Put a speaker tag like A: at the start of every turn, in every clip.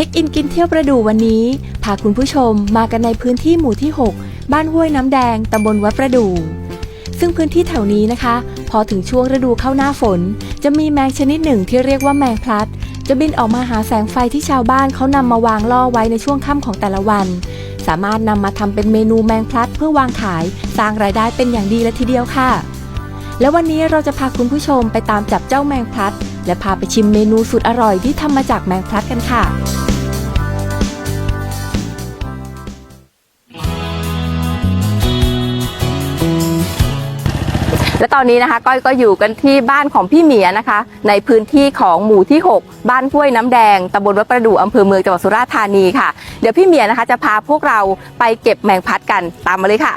A: ช็คอินกินเที่ยวประดูวันนี้ พาคุณผู้ชมมากันในพื้นที่หมู่ที่ 6 บ้านห้วยน้ำแดงตำบลวัดประดูซึ่งพื้นที่แถวนี้นะคะ พอถึงช่วงฤดูเข้าหน้าฝน จะมีแมงชนิดหนึ่งที่เรียกว่าแมงพลัด จะบินออกมาหาแสงไฟที่ชาวบ้านเขานำมาวางล่อไว้ในช่วงค่ำของแต่ละวัน สามารถนำมาทำเป็นเมนูแมงพลัดเพื่อวางขาย สร้างรายได้เป็นอย่างดีเลยทีเดียวค่ะ และวันนี้เราจะพาคุณผู้ชมไปตามจับเจ้าแมงพลัด และพาไปชิมเมนูสุดอร่อยที่ทำมาจากแมงพลัดกันค่ะ
B: และตอนนี้นะคะก้อยก็อยู่กันที่บ้านของพี่เหมียนะคะ ในพื้นที่ของหมู่ที่ 6 บ้านห้วยน้ำแดงตำบลวัดประดู่อำเภอเมืองจังหวัดสุราษฎร์ธานีค่ะ เดี๋ยวพี่เหมียนะคะจะพาพวกเราไปเก็บแมงพัดกันตามมาเลยค่ะ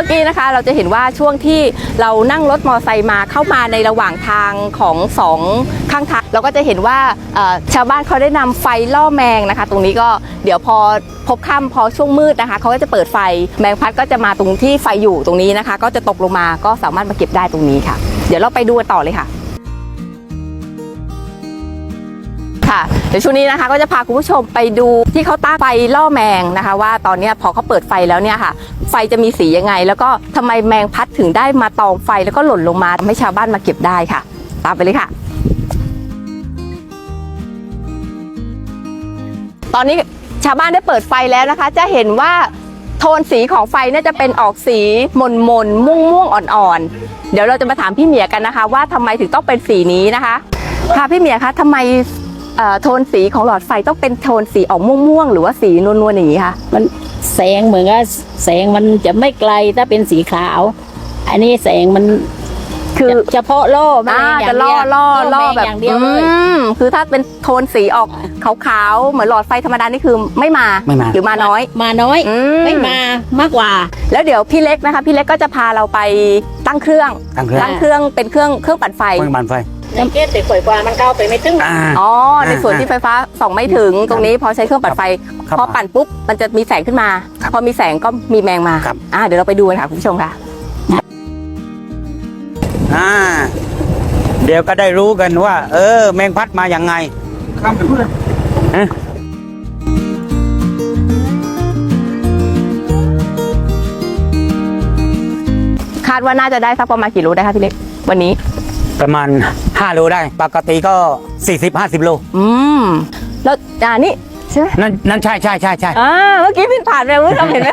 B: มื่อกี้นะคะ เราจะเห็นว่าช่วงที่เรานั่งรถมอเตอร์ไซค์มาเข้ามาในระหว่างทางของสองข้างทางเราก็จะเห็นว่าชาวบ้านเขาได้นำไฟล่อแมงนะคะ ตรงนี้ก็เดี๋ยวพอพบค่ำพอช่วงมืดนะคะเขาก็จะเปิดไฟแมงพัดก็จะมาตรงที่ไฟอยู่ตรงนี้นะคะ ก็จะตกลงมาก็สามารถมาเก็บได้ตรงนี้ค่ะ เดี๋ยวเราไปดูต่อเลยค่ะค่ะ เดี๋ยวช่วงนี้นะคะก็จะพาคุณผู้ชมไปดูที่เขาตั้งไฟล่อแมงนะคะ ว่าตอนนี้พอเขาเปิดไฟแล้วเนี่ยค่ะ ไฟจะมีสียังไง แล้วก็ทำไมแมงพัดถึงได้มาตอมไฟแล้วก็หล่นลงมาทำให้ชาวบ้านมาเก็บได้ค่ะ ตามไปเลยค่ะ ตอนนี้ชาวบ้านได้เปิดไฟแล้วนะคะ จะเห็นว่าโทนสีของไฟเนี่ยจะเป็นออกสีมนมนม่วงม่วงอ่อนๆเดี๋ยวเราจะมาถามพี่เหมียกันนะคะ ว่าทำไมถึงต้องเป็นสีนี้นะคะค่ะพี่เหมียคะทำไม โทนสีของหลอดไฟต้องเป็นโทนสีออกม่วงๆหรือว่าสีนวลๆอย่างนี้คะ
C: มันแสงเหมือนกับแสงมันจะไม่ไกลถ้าเป็นสีขาว อันนี้แสงมัน
B: คือ
C: เฉพาะล่อแม
B: อ่าง
C: อย่า
B: จะ
C: ง
B: ล่
C: เดี
B: อ
C: ยว
B: ล่อล่อ
C: แมง
B: แบบ
C: อย่างเดียวเลย
B: อืมคือถ้าเป็นโทนสีออกขาวๆเหมือนหลอดไฟธรรมดานี่คือไม่มา
D: ไม่มา
B: หรือมาน้อย
C: มาน้อย
B: อืม
C: ไม่มามากกว่า
B: แล้วเดี๋ยวพี่เล็กนะคะ พี่เล็กก็จะพาเราไปตั้งเครื่อง
D: ตั้งเครื่อง
B: ตั้งเครื่องเป็นเครื่องเครื่องปั่นไฟ
D: เครื่องบันไฟ
C: สังเกตแต่ข่อยกว่ามันเข้าไปไม่ถึง
D: อ่า
B: อ๋อใน
D: อ่า
B: ส่วนที่ไฟฟ้าส่องไม่ถึงตรงนี้พอใช้เครื่องปั่นไฟ
D: ครับ
B: พอปั่นปุ๊บมันจะมีแสงขึ้นมา
D: ครับ
B: พอมีแสงก็มีแมงมา
D: ครับ
B: อ่าเดี๋ยวเราไปดูกันค่ะคุณผู้ชมค่ะ
D: อ่า เดี๋ยวก็ได้รู้กันว่า เออ แมงพัดมาอย่างไงเอ๊ะ
B: คาดว่าน่าจะได้สักประมาณกี่โลได้คะพี่เล็กวันนี้
D: ประมาณ 5 โลได้ ปกติก็ 40 50 โล
B: อืม แล้วอ่านี่ใช่ไหม
D: นั่นนั่นใช่ใช่ใช่ใช่
B: อ่าเมื่อกี้พี่ผ่านไปคุณผู้ชมเห็นไหม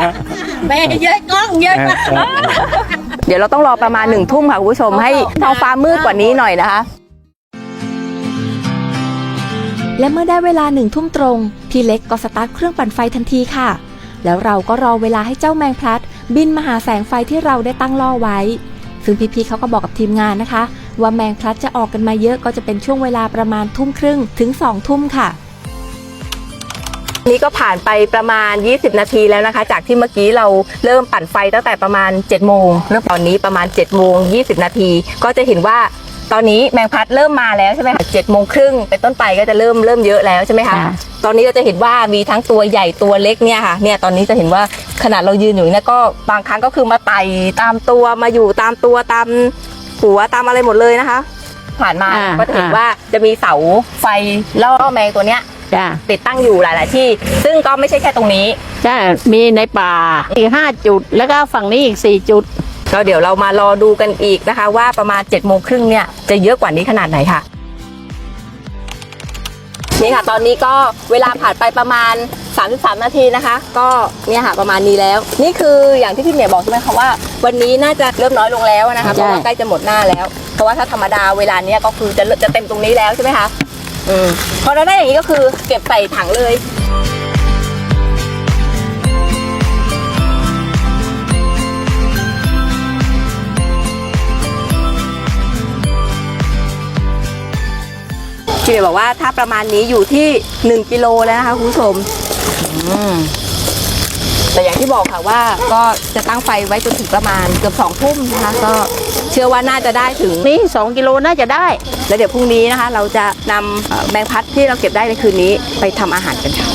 C: แม่เยอะกล้องเยอะ
D: เออเออ
B: เดี๋ยวเราต้องรอประมาณหนึ่งทุ่มค่ะคุณผู้ชมให้ท้องฟ้ามืดกว่านี้หน่อยนะคะ
A: และเมื่อได้เวลาหนึ่งทุ่มตรง พี่เล็กก็สตาร์ทเครื่องปั่นไฟทันทีค่ะ แล้วเราก็รอเวลาให้เจ้าแมงพลัด บินมาหาแสงไฟที่เราได้ตั้งล่อไว้ ซึ่งพี่ๆเขาก็บอกกับทีมงานนะคะ ว่าแมงพลัดจะออกกันมาเยอะก็จะเป็นช่วงเวลาประมาณทุ่มครึ่งถึงสองทุ่มค่ะ
B: นี่ก็ผ่านไปประมาณ 20 นาทีแล้วนะคะ จากที่เมื่อกี้เราเริ่มปั่นไฟตั้งแต่ประมาณ 7 โมงเริ่มตอนนี้ประมาณ 7 โมง 20 นาที ก็จะเห็นว่าตอนนี้แมงพัดเริ่มมาแล้วใช่ไหมคะ7โมงครึ่งเป็นต้นไปก็จะเริ่มเริ่มเยอะแล้วใช่ไหมคะ
C: ค่ะ
B: ตอนนี้เราจะเห็นว่ามีทั้งตัวใหญ่ตัวเล็กเนี่ยค่ะ เนี่ยตอนนี้จะเห็นว่าขนาดเรายืนอยู่เนี่ยก็บางครั้งก็คือมาไต่ตามตัวมาอยู่ตามตัวตาม หัวตามอะไรหมดเลยนะคะ ผ่านมา
C: อ่า
B: ก็จะเห็น
C: อ่า
B: ว่าจะมีเสาไฟล่อแมงตัวเนี้ย
C: จ้า
B: ติดตั้งอยู่หลาย ๆ ที่ ซึ่งก็ไม่ใช่แค่ตรงนี้
C: จ้ามีในป่าอีกห้าจุด แล้วก็ฝั่งนี้อีกสี่จุด
B: ก็เดี๋ยวเรามารอดูกันอีกนะคะ ว่าประมาณ7จ็ดโมงครึ่งเนี่ยจะเยอะกว่านี้ขนาดไหนค่ะนี่ค่ะ ตอนนี้ก็เวลาผ่านไปประมาณ 33 นาทีนะคะ ก็เนี่ยค่ะประมาณนี้แล้ว นี่คืออย่างที่พี่เหมียบอกใช่ไหมคะว่า วันนี้น่าจะเริ่มน้อยลงแล้วนะคะเพ
C: ใช่
B: ราะว่าใกล้จะหมดหน้าแล้ว เพราะว่าถ้าธรรมดาเวลาเนี้ยก็คือจะจะเต็มตรงนี้แล้วใช่ไหมคะอืมพอเราได้อย่างนี้ก็คือเก็บใส่ถังเลยพี่เมย์บอกว่าถ้าประมาณนี้อยู่ที่ 1กิโลแล้วนะคะคุณผู้ชมอื มแต่อย่างที่บอกค่ะว่าก็จะตั้งไฟไว้จนถึงประมาณเกือบสองทุ่มนะคะ ก็เชื่อว่าน่าจะได้ถึง
C: นี่สองกิโลน่าจะได้
B: แล้วเดี๋ยวพรุ่งนี้นะคะ เราจะนำเอ่อแมงพัดที่เราเก็บได้ในคืนนี้ไปทำอาหารกันค่ะ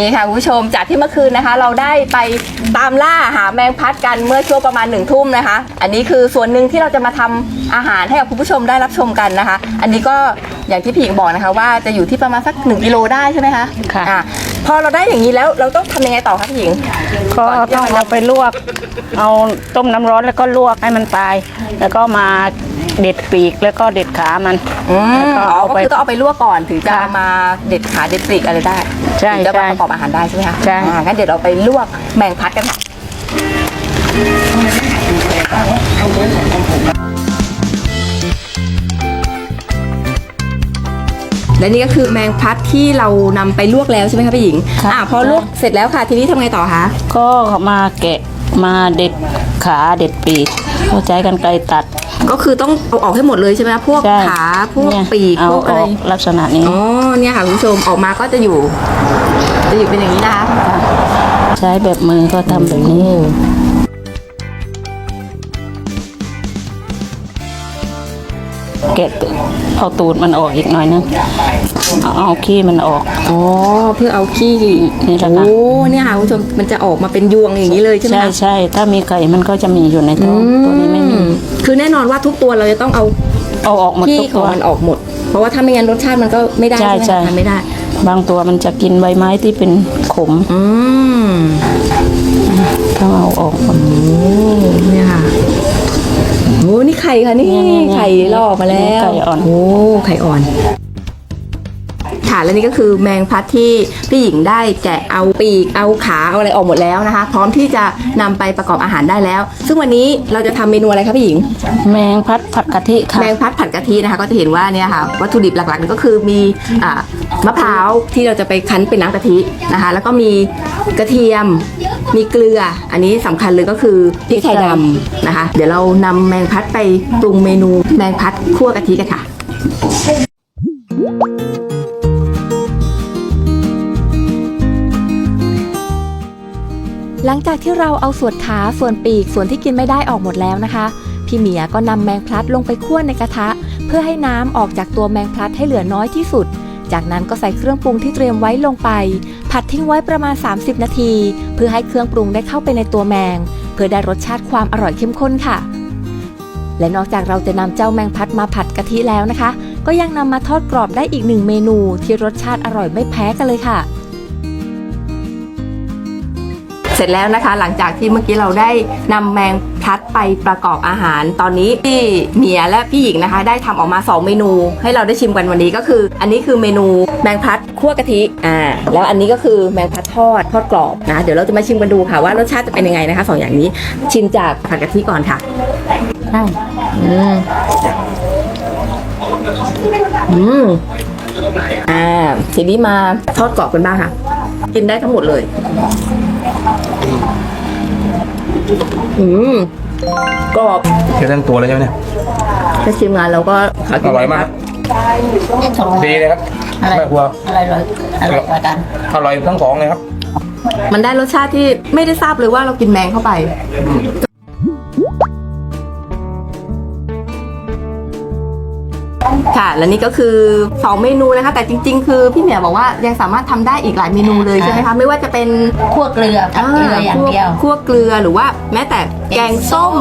B: นี่ค่ะคุณผู้ชมจากที่เมื่อคืนนะคะ เราได้ไปตามล่าหาแมงพัดกันเมื่อช่วงประมาณหนึ่งทุ่มนะคะ อันนี้คือส่วนหนึ่งที่เราจะมาทำอาหารให้กับคุณผู้ชมได้รับชมกันนะคะ อันนี้ก็อย่างที่พี่หญิงบอกนะคะ ว่าจะอยู่ที่ประมาณสักหนึ่งกิโลได้ใช่ไหมคะ
C: ค่ะ
B: อ่พอเราได้อย่างนี้แล้วเราต้องทำยังไงต่อคะพี่หญิง
C: ก็ต้องเอาไปลวก เอาต้มน้ำร้อนแล้วก็ลวกให้มันตาย แล้วก็มา เด็ดปีกแล้วก็เด็ดขามัน
B: อืม
C: แล้วก็
B: อ๋อ
C: เอา
B: ก็
C: ไป
B: คือต้องเอาไปลวกก่อนถึงจะ
C: ค่ะ
B: มาเด็ดขาเด็ดปลีกอะไรได้
C: ใช่
B: ถึงจะมา
C: ใช่
B: ประกอบอาหารได้ใช่ไหมคะ
C: ใช่
B: อ่างั้นเดี๋ยวเราไปลวกแมงพัดกันค่ะและนี่ก็คือแมงพัดที่เรานำไปลวกแล้วใช่ไหมคะพี่หญิง
C: ค่ะ
B: อ่าพอลวกเสร็จแล้วค่ะ ทีนี้ทำไงต่อคะ
C: ก็มาแกะมาเด็ดขาเด็ดปีกเข้าใจกันไกลตัด
B: ก็คือต้องเอาออกให้หมดเลยใช่ไหมคะพวก
C: ใช่
B: ขาพวก
C: เนี่ย
B: ปีก
C: เอา
B: พวก
C: อ
B: อะไร
C: อกลักษณะนี้
B: อ๋อเนี่ยค่ะคุณผู้ชมออกมาก็จะอยู่ จะอยู่เป็นอย่างนี้นะคะ
C: ใช้แบบมือก็ทำแบบนี้แกะตัวเอาตูดมันออกอีกหน่อยนึงเอาเอาขี้มันออก
B: อ๋อเพื่อเอาขี้
C: นี่แหละค่ะ
B: โอ้เนี่ยค่ะคุณผู้ชมมันจะออกมาเป็นยวงอย่างนี้เลยใช่ไหม
C: ใช่
B: คะ
C: ใช่ถ้ามีไข่มันก็จะมีอยู่ในท้องตัวนี้ไม่มี
B: อื คือแน่นอนว่าทุกตัวเราจะต้องเอา
C: เอาออกหมด
B: ขี้
C: ทุก
B: ขอ
C: ตั
B: ง
C: ว
B: มันออกหมด เพราะว่าถ้าไม่งั้นรสชาติมันก็ไม่ได้
C: ใช่
B: ใช่ ไหม
C: ใช่
B: คะทานไม่ได้
C: บางตัวมันจะกินใบไม้ที่เป็นขม
B: อืม
C: ต้องเอาออกหมด
B: โอ้เนี่ยค่ะโอ้นี่ไข่ค่ะนี่
C: เนี่ยเนี่ยเนี่ย
B: ไข่ลอกมาแล้ว
C: ไข่อ่อน
B: โอ้ไข่อ่อน ค่ะและนี่ก็คือแมงพัดที่พี่หญิงได้แกะเอาปีกเอาขาเอาอะไรออกหมดแล้วนะคะ พร้อมที่จะนำไปประกอบอาหารได้แล้ว ซึ่งวันนี้เราจะทำเมนูอะไรคะพี่หญิง
C: แมงพัดผัดกะทิค่ะ
B: แมงพัดผัดกะทินะคะก็จะเห็นว่าเนี่ยค่ะวัตถุดิบหลักๆก็คือมีอ่ามะพร้าวที่เราจะไปคั้นเป็นน้ำกะทินะคะ แล้วก็มีกระเทียมมีเกลือ อันนี้สำคัญเลยก็คือพริกไทยดำนะคะ เดี๋ยวเรานำแมงพัดไปปรุงเมนูแมงพัดคั่วกะทิกันค่ะ
A: หลังจากที่เราเอาส่วนขาส่วนปีกส่วนที่กินไม่ได้ออกหมดแล้วนะคะ พี่เหมียก็นำแมงพลัดลงไปคั่วในกระทะ เพื่อให้น้ำออกจากตัวแมงพลัดให้เหลือน้อยที่สุด จากนั้นก็ใส่เครื่องปรุงที่เตรียมไว้ลงไป ผัดทิ้งไว้ประมาณ 30 นาที เพื่อให้เครื่องปรุงได้เข้าไปในตัวแมง เพื่อได้รสชาติความอร่อยเข้มข้นค่ะ และนอกจากเราจะนำเจ้าแมงพัดมาผัดกะทิแล้วนะคะ ก็ยังนำมาทอดกรอบได้อีกหนึ่งเมนูที่รสชาติอร่อยไม่แพ้กันเลยค่ะ
B: สร็จแล้วนะคะ หลังจากที่เมื่อกี้เราได้นำแมงพลัดไปประกอบอาหาร ตอนนี้พี่เมียและพี่หญิงนะคะ ได้ทำออกมา 2 เมนู ให้เราได้ชิมกันวันนี้ก็คือ อันนี้คือเมนูแมงพลัดคั่วกะทิอ่าแล้วอันนี้ก็คือแมงพลัดทอดทอดกรอบนะเดี๋ยวเราจะมาชิมกันดูค่ะว่ารสชาติจะเป็นยังไงนะคะสองอย่างนี้ชิมจากผัดกะทิก่อนค่ะ
C: ใช่
B: อืมอืมอ่าทีนี้มาทอดกรอบกันบ้างค่ะ กินได้ทั้งหมดเลย อืมกรอบ
E: เคี้ยวทั้งตัวเลยใช่ไหมเนี่ย
B: ถ้าชิมงานเราก็ข
E: อร่อยมาก ดีเลยครับ
C: อะไร
E: แม่ครัว
C: อะไรอร่อยอะไรกว่ากัน
E: อร่อยทั้งสองเลยครับ
B: มันได้รสชาติที่ไม่ได้ทราบเลยว่าเรากินแมงเข้าไป ค่ะ และนี่ก็คือ 2 เมนูนะคะ แต่จริง ๆ คือพี่เหมียบอกว่ายังสามารถทำได้อีกหลายเมนูเลยใช่ไหมคะ ไม่ว่าจะเป็น
C: คั่วเกลือผัดเกลืออย่างเดียว
B: คั่วเกลือหรือว่าแม้แต่แกงส้ม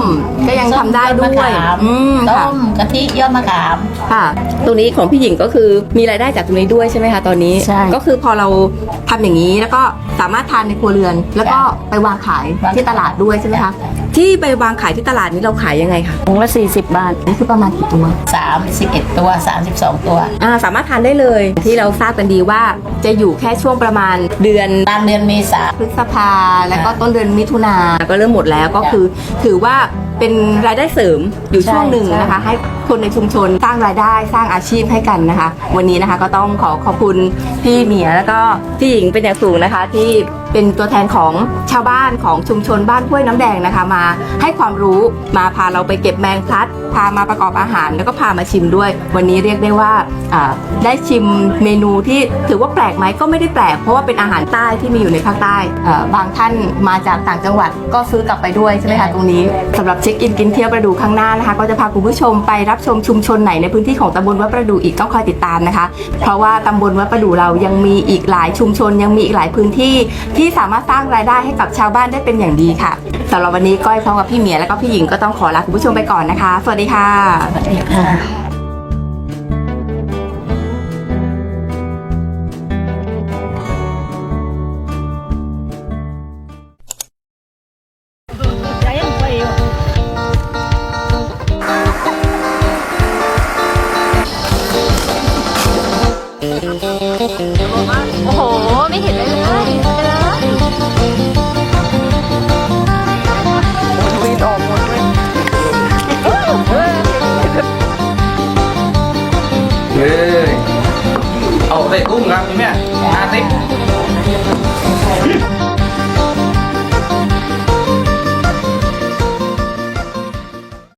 B: ก็ยังทำได้ด้วย
C: มะขาม
B: อืม
C: ต้
B: ค่ะ
C: มกะทิยอดมะขาม
B: ค่ะตรงนี้ของพี่หญิงก็คือมีรายได้จากตรงนี้ด้วยใช่ไหมคะตอนนี้
C: ใช่
B: ก็คือพอเราทำอย่างนี้แล้วก็สามารถทานในครัวเรือน แล้วก็ไปวางขายที่ตลาดด้วยใช่ไหมคะ ที่ไปวางขายที่ตลาดนี้เราขายยังไงคะ
C: ถุงละ40 บาท
B: นี่คือประมาณกี่ตัว
C: 31 ตัว32 ตัว
B: อ่าสามารถทานได้เลยที่เราทราบกันดีว่าจะอยู่แค่ช่วงประมาณเดือน
C: ตามเดือนเมษา
B: พฤษภาแล้วก็ต้นเดือนมิถุนาก็เริ่มหมดแล้วก็คือ ถือว่าเป็นรายได้เสริมอยู่ช่วงหนึ่งนะคะ ให้คนในชุมชนสร้างรายได้สร้างอาชีพให้กันนะคะ วันนี้นะคะก็ต้องขอขอบคุณพี่เหมียแล้วก็พี่หญิงเป็นอย่างสูงนะคะที่เป็นตัวแทนของชาวบ้านของชุมชนบ้านห้วยน้ำแดงนะคะ มาให้ความรู้มาพาเราไปเก็บแมงพลัด พามาประกอบอาหาร แล้วก็พามาชิมด้วย วันนี้เรียกได้ว่าได้ชิมเมนูที่ถือว่าแปลกไหมก็ไม่ได้แปลก เพราะว่าเป็นอาหารใต้ที่มีอยู่ในภาคใต้บางท่านมาจากต่างจังหวัดก็ซื้อกลับไปด้วยใช่ไหมคะตรงนี้สำหรับเช็คอินกินเที่ยวประดูข้างหน้านะคะ ก็จะพาคุณผู้ชมไปรับชมชุมชนไหนในพื้นที่ของตำบลวัดประดูอีกต้องคอยติดตามนะคะ เพราะว่าตำบลวัดประดูเรายังมีอีกหลายชุมชนยังมีอีกหลายพื้นที่ที่สามารถสร้างรายได้ให้กับชาวบ้านได้เป็นอย่างดีค่ะสำหรับวันนี้ก้อยพร้อมกับพี่เหมียแล้วก็พี่หญิงก็ต้องขอลาคุณผู้ชมไปก่อนนะคะ สวัสดีค่ะ
F: โ